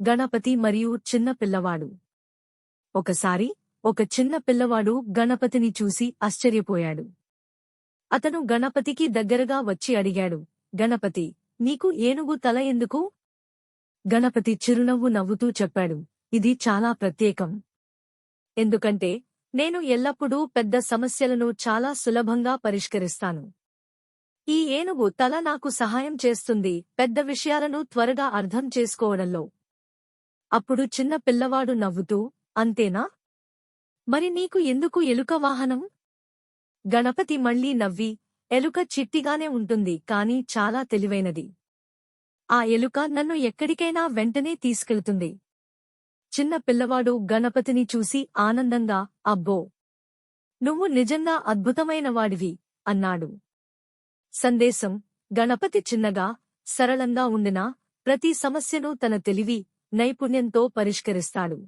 గణపతి మరియు చిన్న పిల్లవాడు. ఒకసారి ఒక చిన్న పిల్లవాడు గణపతిని చూసి ఆశ్చర్యపోయాడు. అతను గణపతికి దగ్గరగా వచ్చి అడిగాడు గణపతి నీకు ఏనుగు తల ఎందుకు? గణపతి చిరునవ్వు నవ్వుతూ చెప్పాడు ఇది చాలా ప్రత్యేకం. ఎందుకంటే నేను ఎల్లప్పుడూ పెద్ద సమస్యలను చాలా సులభంగా పరిష్కరిస్తాను. ఈ ఏనుగు తల నాకు సహాయం చేస్తుంది పెద్ద విషయాలను త్వరగా అర్థం చేసుకోవడంలో. అప్పుడు చిన్న పిల్లవాడు నవ్వుతూ అంతేనా? మరి నీకు ఎందుకు ఎలుక వాహనం? గణపతి మళ్ళీ నవ్వి ఎలుక చిట్టిగానే ఉంటుంది కాని చాలా తెలివైనది. ఆ ఎలుక నన్ను ఎక్కడికైనా వెంటనే తీసుకెళ్తుంది. చిన్న పిల్లవాడు గణపతిని చూసి ఆనందంగా అబ్బో! నువ్వు నిజంగా అద్భుతమైనవాడివి అన్నాడు. సందేశం గణపతి చిన్నగా సరళంగా ఉండినా ప్రతి సమస్యను తన తెలివి నైపుణ్యంతో పరిష్కరిస్తాడు.